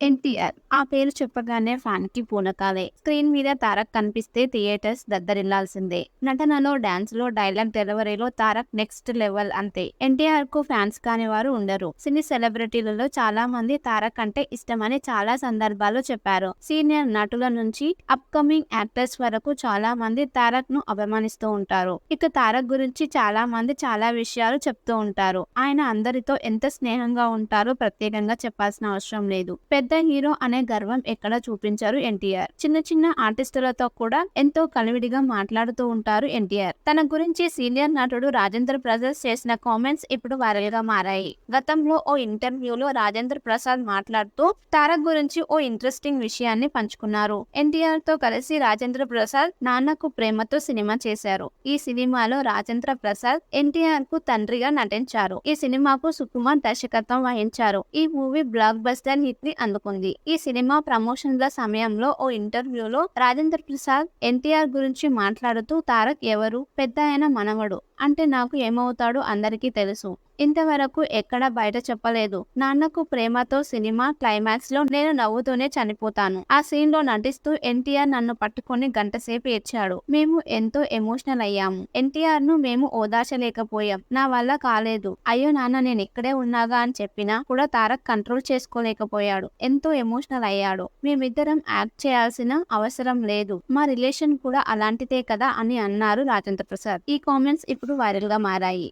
ఎన్టీఆర్. ఆ పేరు చెప్పగానే ఫ్యాన్కి పూనకాలే. స్క్రీన్ మీద తారక్ కనిపిస్తే థియేటర్స్ దద్దరిల్లాల్సిందే. నటనలో డాన్స్లో డైలాగ్ డెలివరీలో తారక్ నెక్స్ట్ లెవెల్ అంతే. ఎన్టీఆర్కు ఫ్యాన్స్ కాని వారు ఉండరు. సినీ సెలబ్రిటీలలో చాలా మంది తారక్ అంటే ఇష్టమని చాలా సందర్భాల్లో చెప్పారు. సీనియర్ నటుల నుంచి అప్ కమింగ్ యాక్టర్స్ వరకు చాలా మంది తారక్ను అభిమానిస్తూ ఉంటారు. ఇక తారక్ గురించి చాలా మంది చాలా విషయాలు చెప్తూ ఉంటారు. ఆయన అందరితో ఎంత స్నేహంగా ఉంటారో ప్రత్యేకంగా చెప్పాల్సిన అవసరం లేదు. పెద్ద హీరో అనే గర్వం ఎక్కడ చూపించారు ఎన్టీఆర్. చిన్న చిన్న ఆర్టిస్టులతో కూడా ఎంతో కలివిడిగా మాట్లాడుతూ ఉంటారు ఎన్టీఆర్. తన గురించి సీనియర్ నటుడు రాజేంద్ర ప్రసాద్ చేసిన కామెంట్స్ ఇప్పుడు వైరల్గా మారాయి. గతంలో ఓ ఇంటర్వ్యూలో రాజేంద్ర ప్రసాద్ మాట్లాడుతూ తారక్ గురించి ఓ ఇంట్రెస్టింగ్ విషయాన్ని పంచుకున్నారు. ఎన్టీఆర్తో కలిసి రాజేంద్ర ప్రసాద్ నాన్నకు ప్రేమతో సినిమా చేశారు. ఈ సినిమాలో రాజేంద్ర ప్రసాద్ ఎన్టీఆర్కు తండ్రిగా నటించారు. ఈ సినిమాకు సుకుమార్ దర్శకత్వం వహించారు. ఈ మూవీ బ్లాక్ బస్టర్ హిట్ని అందుకుంది ఈ సినిమా ప్రమోషన్ల సమయంలో ఓ ఇంటర్వ్యూలో రాజేంద్ర ప్రసాద్ ఎన్టీఆర్ గురించి మాట్లాడుతూ తారక్ ఎవరు? పెద్ద ఆయన మనవడు. అంటే నాకు ఏమవుతాడో అందరికీ తెలుసు. ఇంతవరకు ఎక్కడ బయట చెప్పలేదు. నాన్నకు ప్రేమతో సినిమా క్లైమాక్స్లో నేను నవ్వుతూనే చనిపోతాను. ఆ సీన్లో నటిస్తూ ఎన్టీఆర్ నన్ను పట్టుకొని గంటసేపు ఏడ్చాడు. మేము ఎంతో ఎమోషనల్ అయ్యాము. ఎన్టీఆర్ను మేము ఓదార్చలేకపోయాం. నా వల్ల కాలేదు. అయ్యో నాన్న నేను ఇక్కడే ఉన్నాగా అని చెప్పినా కూడా తారక్ కంట్రోల్ చేసుకోలేకపోయాడు. ఎంతో ఎమోషనల్ అయ్యాడు. మేమిద్దరం యాక్ట్ చేయాల్సిన అవసరం లేదు. మా రిలేషన్ కూడా అలాంటిదే కదా అని అన్నారు రాజేంద్ర ప్రసాద్. ఈ కామెంట్స్ ఇప్పుడు వైరల్గా మారాయి.